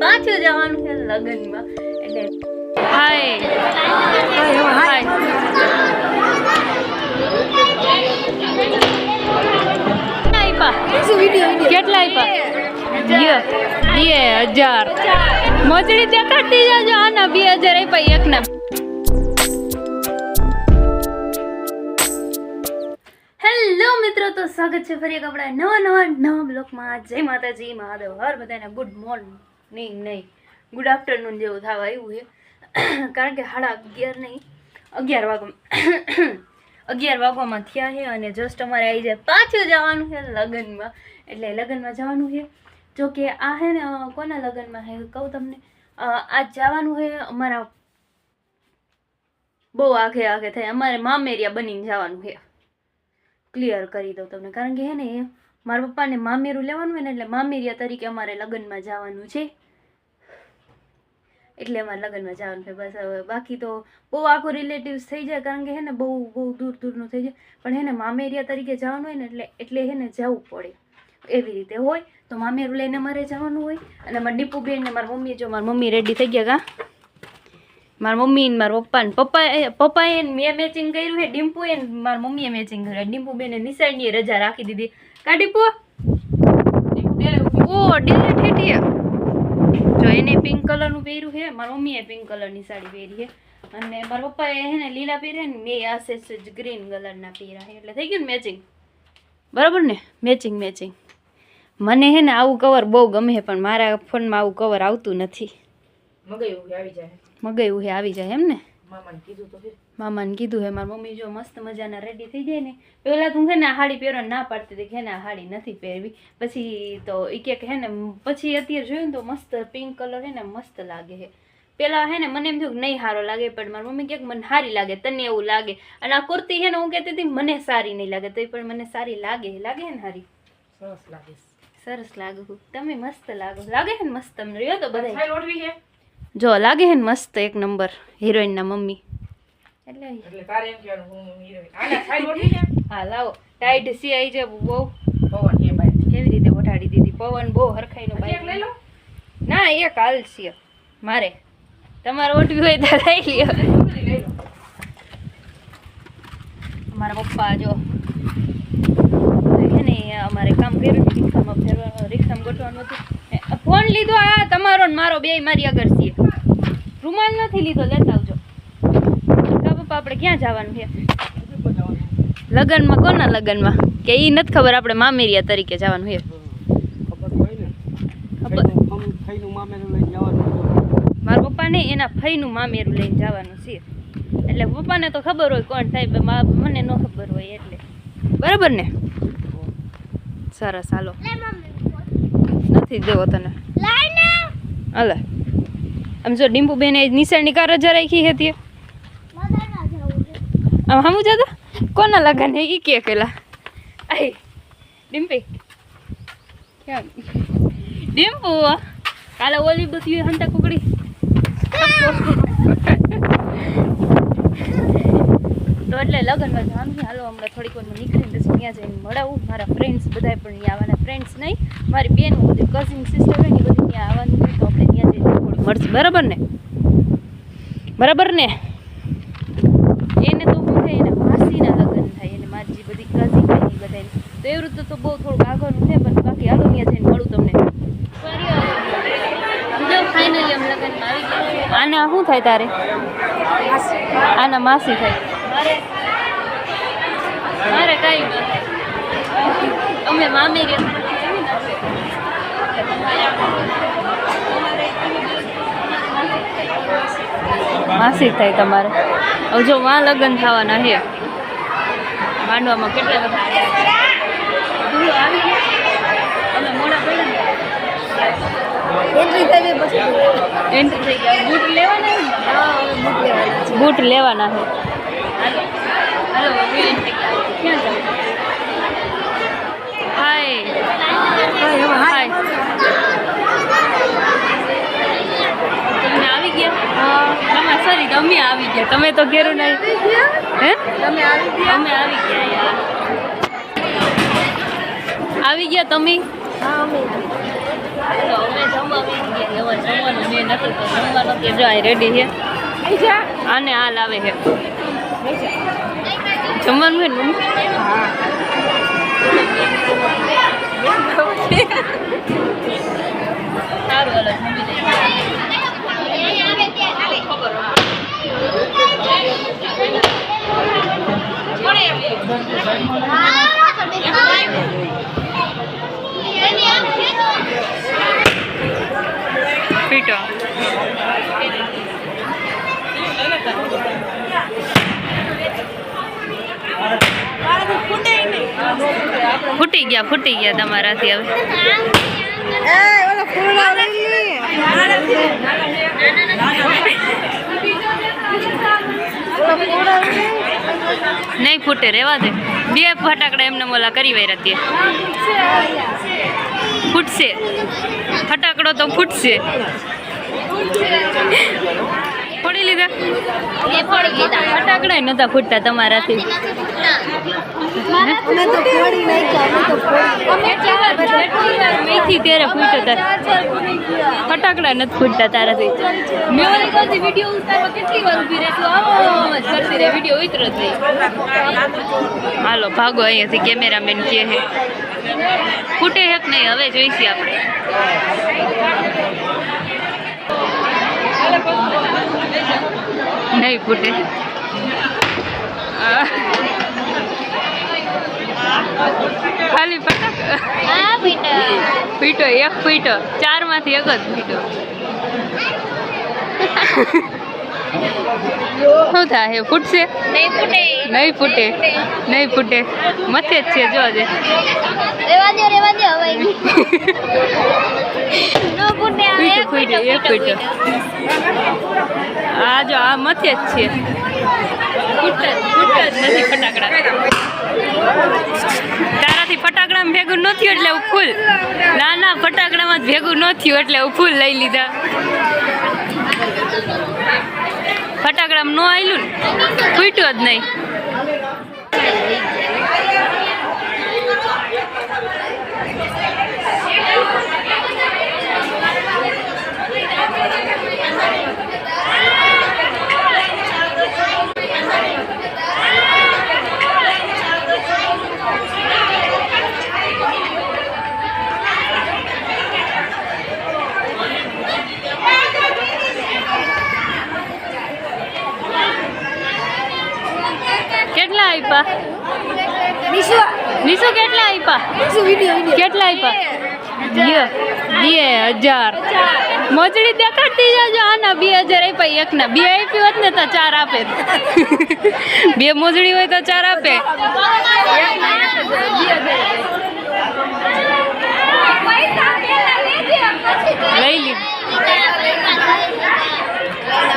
પાછું જવાનું છે લગ્નમાં. એટલે હાય હાય કેટલા આપ્યા બે હજાર. મોચડી દેખાડતી જાજો આના બે હજાર આપ્યા એકના હેલો મિત્રો તો સ્વાગત છે ફરી એક આપણા નવા નવા નવા બ્લોકમાં. જય માતાજી મહાદેવ હર બધાને ગુડ મોર્નિંગ નહીં નહીં. ગુડ આફ્ટરનૂન જેવું થવા આવ્યું છે. કારણ કે સાડા અગિયાર નહીં, અગિયાર વાગવા અગિયાર વાગવામાં થયા છે અને જસ્ટ અમારે આવી જાય પાછું જવાનું છે લગ્નમાં. એટલે લગ્નમાં જવાનું છે. જો કે આ હે ને કોના લગ્નમાં છે? કહું તમને. આ જવાનું છે અમારા બહુ આગે આગે થાય. અમારે મામેરિયા બનીને જવાનું છે. ક્લિયર કરી દઉં તમને. કારણ કે હે ને, મારા પપ્પાને મામેરું લેવાનું હોય ને એટલે મામેરિયા તરીકે અમારે લગ્નમાં જવાનું છે. એટલે અમારે લગ્નમાં જવાનું છે. બસ હવે બાકી તો બહુ આખું રિલેટિવ્સ થઈ જાય, કારણ કે હે ને બહુ બહુ દૂર દૂરનું થઈ જાય. પણ હે ને મામેરિયા તરીકે જવાનું હોય ને એટલે એટલે હે ને જવું પડે. એવી રીતે હોય તો મામેરું લઈને મારે જવાનું હોય. અને મારા ડીપુબેન ને મારી મમ્મી, જો મારી મમ્મી રેડી થઈ ગયા કા? મારા મમ્મી ને મારા પપ્પા ને પપ્પા પપ્પાએ ને મેં મેચિંગ કર્યું છે ડિમ્પુએ મારા મમ્મીએ મેચિંગ કર્યું ડિમ્પુ બેને નિશાળની રજા રાખી દીધી. કા ડીપુ ઓ, ડેલે ઠેઠીએ જો એને પિંક કલરનું પહેર્યું છે મારા મમ્મીએ પિંક કલરની સાડી પહેરી છે. અને મારા પપ્પાએ હે ને લીલા પહેર્યા ને મેં આ જ ગ્રીન કલરના પહેર્યા છે. એટલે થઈ ગયું ને મેચિંગ બરાબર ને? મેચિંગ મેચિંગ મને હે ને આવું કવર બહુ ગમે છે પણ મારા ફોનમાં આવું કવર આવતું નથી. મગાયું આવી જાય. મગાયું છે આવી જાય એમ ને? મામાને કીધું તો મામાને કીધું હે મારી મમ્મી જો મસ્ત મજાના રેડી થઈ જાય ને પહેલાં તું છે ને હાડી પહેરવાની ના પાડતી હતી કે ને હાડી નથી પહેરવી. પછી તો એ કે હે ને પછી અત્યારે જોયું ને તો મસ્ત પિંક કલર હે ને મસ્ત લાગે છે પેલા હે ને મને એમ થયું કે નહીં સારો લાગે પણ મારી મમ્મી ક્યાંક મને સારી લાગે તને એવું લાગે. અને આ કુર્તી છે ને હું કહેતી હતી મને સારી નહીં લાગે તો પણ મને સારી લાગે લાગે ને સારી સરસ લાગે. સરસ લાગુ તમે મસ્ત લાગો લાગે છે ને મસ્ત તમને? રહ્યો તો બધા જો લાગે છે ને મસ્ત એક નંબર હિરોઈનના મમ્મી. એટલે એટલે તારે એમ કહેવાનું હું હીરોઈન આના સાઈ ઓઢવી છે હા લાવો. ટાઈટ સી આવી છે બહુ. પવન એ ભાઈ. કેવી રીતે ઓઢાડી દીધી? પવન બહુ હરખાઈનો એક લઈ લો. ના એક કાલ છે. મારે. તમારે ઓઢવી હોય તો લઈ લ્યો. અમારા પપ્પા જો છે ને અમારે કામ કર્યું રિક્ષામાં ફેરવાનું રિક્ષામાં ગોઠવાનું હતું. ફોન લીધો આ તમારો ને મારો બે મારી આગળ છે રૂમાલ નથી લીધો લેતા આપણે ક્યાં જવાનું છે? લગ્નમાં કોના લગ્નમાં? કે એ નથી ખબર આપણે મામેરિયા તરીકે જવાનું છે. ખબર મારા પપ્પાને એના ફઈનું મામેરું લઈને જવાનું છે. એટલે પપ્પાને તો ખબર હોય કોણ થાય મને ન ખબર હોય એટલે. બરાબર ને? સરસ હાલો. નથી દેવો તને. હાલે. આમ જો ડીમ્પુ બેને નિશાળની કાર રજા રાખી હતી. આમ હમું જતા? કોના લગન ઈ કે કેલા આઈ ડિમ્પી. ક્યાં ડિમ્પુ, કાલે ઓલી બધી હંતા કુકડી. તો એટલે લગ્નમાં છે હાલો, હમણાં થોડીક વારમાં નીકળીને પછી ત્યાં જઈને મળાવું. મારા ફ્રેન્ડ્સ બધા પણ ત્યાં આવવાના ફ્રેન્ડ્સ નહીં. મારી બેન બધી કઝિન સિસ્ટર હોય ને, એ બધી ત્યાં આવવાનું હોય તો આપણે ત્યાં જઈને મળશે. બરાબર ને? બરાબર ને એને તો શું થાય એને માસીના લગ્ન થાય એને મારી જે બધી કઝિન હોય ને એ બધાને તો બહુ થોડુંક આગળનું છે પણ બાકી હાલો ત્યાં જઈને મળું તમને. આના શું થાય તારે? આના માસી થાય. મારે કાંઈ અમે મામી ગયા માસી થાય તમારે. હવે જો માં લગ્ન થવાના છે. માંડવામાં કેટલા બધા દૂર આવી ગયા અમે મોડા પડ્યા એન્ટ્રી થઈ ગયા બૂટ લેવાના? બૂટ લેવાના છે. હાય હાય આવી ગયા? તમે સોરી તમે આવી ગયા. તમે તો ઘેરું નહીં હે? તમે આવી ગયા? અમે આવી ગયા યાર. આ રેડી છે આને આ લાવે છે જમવાનું છે ને મમ્મી? સારું હાલો જમી લઈએ. ફૂટી ગયા ફૂટી ગયા તમારાથી હવે. નહીં ફૂટે રેવા દે. બે ફટાકડા એમને મોલા કરી વાયરા તે. ફૂટશે. ફટાકડો તો ફૂટશે. ફોડી લીધા. ફટાકડા નતા ફૂટતા તમારાથી. મેથી ત્યારે ફૂટ્યો તાર ફટાકડા નથી ફૂટતા તારાથી. મેં વીડિયો ઉતારવા કેટલી વાર કરતી રહે ઉતરો જ નહીં હાલો ભાગો અહીંયાથી કેમેરામેન કે હે ફૂટે હેક નહીં હવે જોઈશી આપણે. નહીં ફૂટે. ખાલી પટક પીટો એક પીટો ચારમાંથી એક જ પીટો શું થાય? ફૂટશે? નહીં ફૂટે. નહીં ફૂટે? મથે જ છે જોજે રેવા દો રેવા દો હવે. નો ફૂટે હવે પીટો પીટો એક પીટો આ જો આ મથે જ છે. ફૂટે ફૂટે જ નથી ફટાકડા. તારાથી ફટાકડામાં ભેગું ન થયું એટલે હું ફૂલ. ના ના ફટાકડામાં જ ભેગું ન થયું એટલે હું ફૂલ લઈ લીધા. ફટાકડામાં ન આવેલું ને ફૂટ્યો જ નહીં કેટલા આપ્યા નિશુ નિશુ કેટલા આપ્યા નિશુ વિડિયો વિડિયો કેટલા આપ્યા બે બે હજાર મોજડી દેખાડતી જાજો આના બે હજાર આપ્યા એકના બે આપી હોત ને તો ચાર આપે. બે મોજડી હોય તો ચાર આપે. લઈ લીધી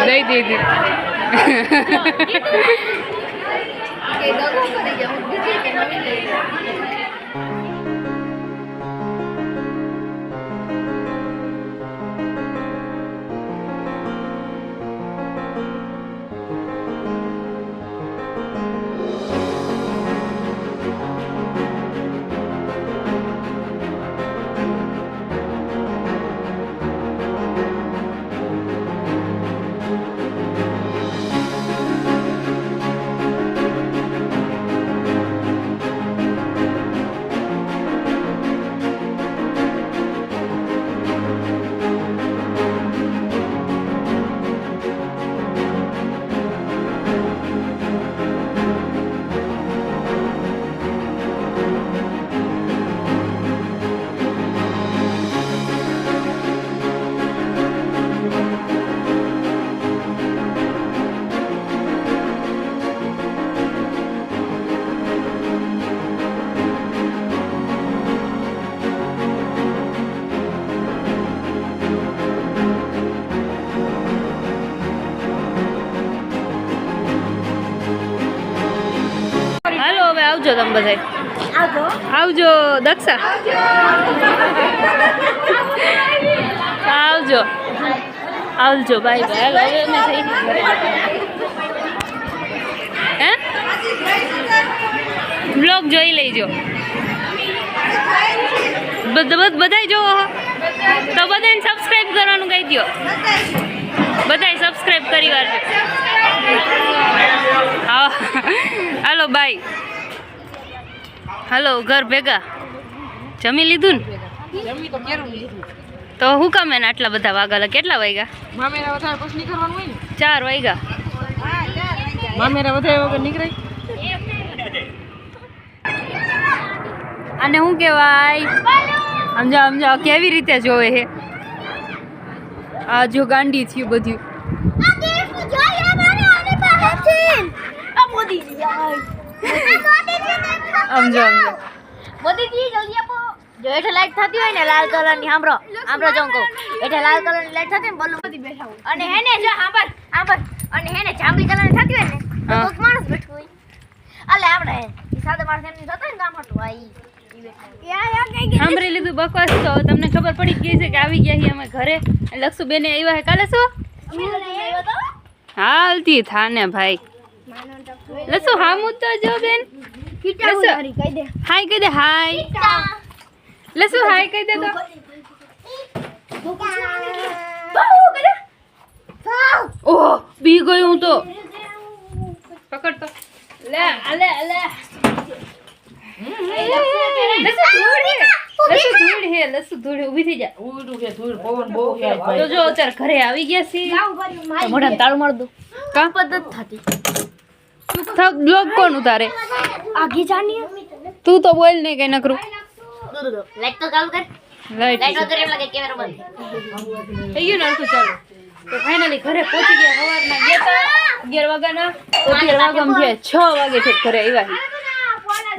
દઈ દીધી આવજો તમે બધા આવજો. દક્ષા. આવજો. આવજો બાય બાય. હે? બ્લોગ જોઈ લેજો. બધા બધાય જોવો તો બધાને સબસ્ક્રાઈબ કરવાનું કહી દો બધાય સબસ્ક્રાઈબ કરી વાળજો. હા. હાલો બાય. હાલો ઘર ભેગા. જમી લીધું ને? તો કેરું લીધું તો હું કામ એને આટલા બધા વાગા કેટલા વાગ્યા? ચાર વાગ્યા. મામેરા વધારે વગર નીકળાય? અને શું કહેવાય? સમજા સમજા કેવી રીતે જોવે છે આ જો ગાંડી થયું બધું. સમજો સમજો. મોદીજી જલ્દી આપો. જો હેઠે લાઈટ થતી હોય ને લાલ કલરની સાંભળો સાંભળો જો કહું. હેઠે લાલ કલરની લાઈટ થતી ને બોલું બધી બેઠા અને હે ને જો સાંભળ સાંભળ. અને હે ને જાંબલી કલરની થતી હોય ને તો કોક માણસ બેઠું હોય. અલે આપણે સાદા માણસ એમની થતો ને ગામ હતું આ ઈ. ઈ બેઠા હોય. યા યા કઈ ગઈ સાંભળી લીધું બકવાસ તો તમને ખબર પડી ગઈ છે કે આવી ગયા છીએ અમે ઘરે. લક્ષુ બેને આવ્યા હે કાલે શું? હાલતી થાને ભાઈ. લસુ હામું તો જો બેન. હાય કહી દે હાય. લસુ હાય કહી દે તો. ઓહ બી ગઈ હું તો. પકડ તો. લે અલે અલે લસુ હે લસુ ધૂળ હે લસુ ધૂળ હે ઊભી થઈ જા. ઉડું છે ધૂળ પવન બહુ છે આજ તો ભાઈ જો અત્યારે ઘરે આવી ગયા છે મોઢા તાળું માર દઉં. કા પદ્ધત થતી. થક બ્લોગ કોણ ઉતારે? આઘી જાની તું તો બોલ ને કઈ નકરું. લાઈટ તો ચાલુ કર. લાઈટ લાઈટ વગર એમ લાગે કેમેરો બંધ થઈ ગયું ને અડધું ચાલો. તો ફાઇનલી ઘરે પહોંચી ગયા સવારના ગયા તા અગિયાર વાગ્યાના. તો અગિયાર વાગ્યામાં ગયા છ વાગે છે ઘરે આવ્યા.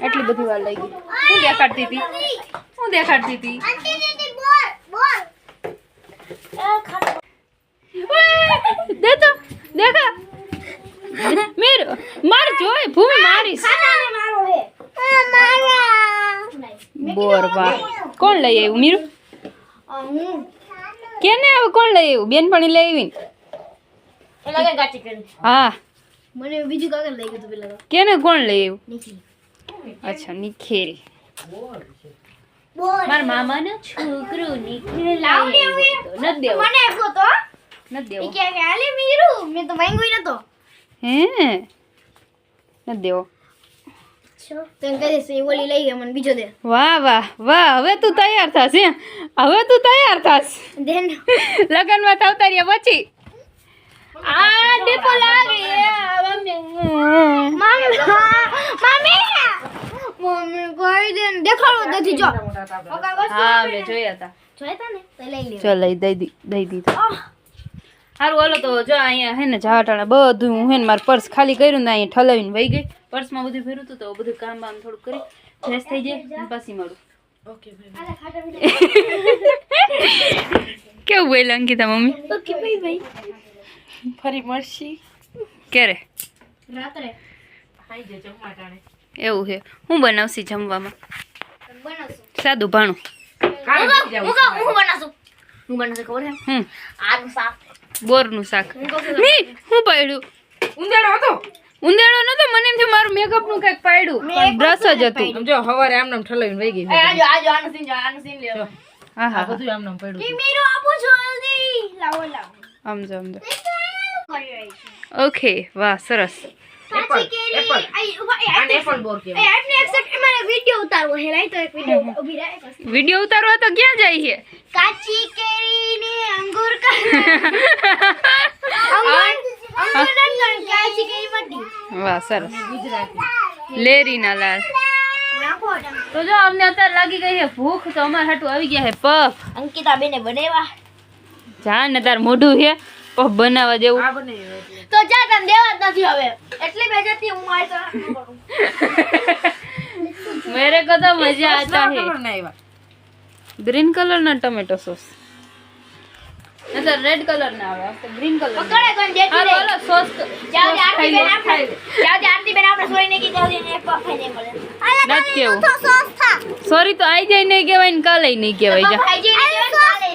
એટલી બધી વાર લાગી. હું દેખાડતી હતી? હું દેખાડતી હતી ઓય, દે તો દેખા મીર માર જોય ભૂમિ મારીશ બોર વાહ કોણ લઈ આવ્યું? મીર? કેને આવ્યું કોણ લઈ આવ્યું? બેનપણી લઈ આવી હા. મને બીજું કાગળ લઈ ગયું પેલા કેને કોણ લઈ આવ્યું? અચ્છા નિખિલ. બોલ. મારા મામાનો છોકરો નિખિલ લાવને હવે. દેવો. મને આપ્યો તો. નથી દેવો. કે કે આલે મીરું. મેં તો માંગ્યું નતો. હે? દેવો. વાહ વાહ વાહ હવે તું તૈયાર થાશ હે? હવે તું તૈયાર થાશ. લગ્નમાં રહ્યા પછી આ દીપો લાગે મામી મામી મમ્મી. કોઈ દે દેખાડો દેથી જો. હા મેં જોયા હતા જોયા તા ને? લઈ લે ચાલ લઈ દઈ દી દઈ દીધું. સારું હાલો તો જો અહીંયા હે ને જાટાણા બધું હું હે ને મારું પર્સ ખાલી કર્યું ને અહીંયા ઠલાવીને વહી ગઈ. પર્સમાં બધું ફેર્યું હતું તો બધું કામ બામ થોડું કરી ફ્રેશ થઈ જાય પછી મળું. ઓકે ભાઈ કેવું બોલ અંકિતા મમ્મી? ઓકે ભાઈ ભાઈ ફરી મળશી? ક્યારે? રાત્રે. એવું છે. હું બનાવશી જમવામાં? સાદું ભાણું. હું બનાવશું. હું બનાવશું ખબર છે? આલુ શાક. બોરનું શાક. હું મી હું પાડ્યું? ઉંદેડો હતો. ઉંદેડો નતો મને એમ થયું મારું મેકઅપનું કંઈક પાડ્યું. પણ બ્રશ જ હતું. સમજો જો હવારે આમ નામ ઠલાવીને વહી ગઈ એ આજો આજો આનું સીન જો આનું સીન લ્યો. હા હા બધું આમ નામ પડ્યું ઈ હતું. મીરો આપો જલ્દી. લાવો લાવો. સમજો સમજો કરી રહી ઓકે વાહ સરસ. એપલ બોર વિડિયો ઉતારવો તો એક વિડિયો ઊભી રહે પછી. વીડિયો ઉતારવા તો ક્યાં જાય છે કાચી કેરી ને અંગૂર કા અંગૂર? અંગૂર કાચી કેરી મટી. વાહ સરસ. ગુજરાતી લેરીના લાલ. તો જો અમને અત્યારે લાગી ગઈ છે ભૂખ તો અમારે હાટુ આવી ગયા છે પફ. અંકિતા બેને બનાવ્યા. જા ને તાર મોઢું છે પફ બનાવવા જેવું. આ તને દેવા જ નથી હવે. એટલી બેજતી હું મારી તો ન કરું. મેરે કો તો મજા આતા હે. કલર ના આવ્યા ગ્રીન કલર ના ટમેટો સોસ નતર રેડ કલર ના આવે આ ગ્રીન કલર પકડે કોણ દેતી હાલો નહીં હાલો સોસ જાઓ જે આરતી બેન આપણે જાઓ જે આરતી બેન આપણે સોઈ ને કી જાઓ ને એક પફ ખાઈ મળે નથી કેવું. સોસ થા. સોરી તો આઈ જાય નહીં કહેવાય ને કાલે નહીં કહેવાય જા. ખાઈ જઈને સોસ ને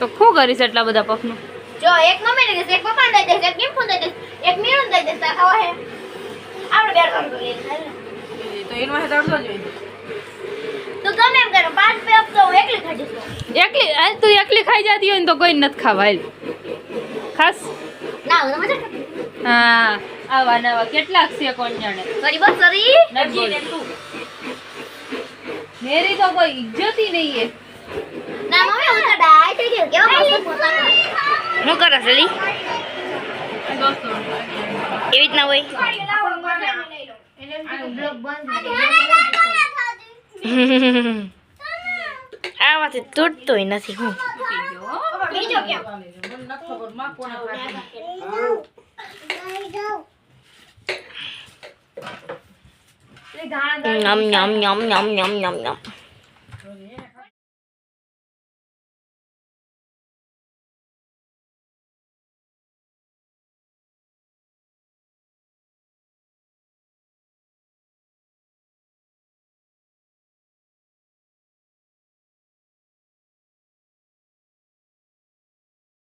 તો શું કરીશ એટલા બધા પફનું જો એક મમ્મી ને દઈશ એક પપ્પા ને દઈ દઈશ એક નિમ્ફુ ને દઈ દઈશ એક મીરું ને દઈ દઈશ તાર ખાવા હે. આપણે બે કામ કરીએ તો એનો હે અડધો જ તો ગમે એમ કરો પાંચ પે આપતો હું એકલી ખાઈ જઈશ. એકલી હાલ તું એકલી ખાઈ જતી હોય ને તો કોઈ નથી ખાવા હાલ. ખાસ? ના હું મજા કરું. હા આવા નવા કેટલાક છે કોણ જાણે સોરી બસ સોરી. નરજી ને તું મેરી તો કોઈ ઇજ્જતી નહીં હે. ના મમ્મી હું તો ડાય થઈ ગયો કેવો મસ્ત પોતાનો. હું કરો સલી એવી રીતના હોય આમાંથી તૂટતોય નથી હું નમ નમ નમ નમ નમ નમ નમ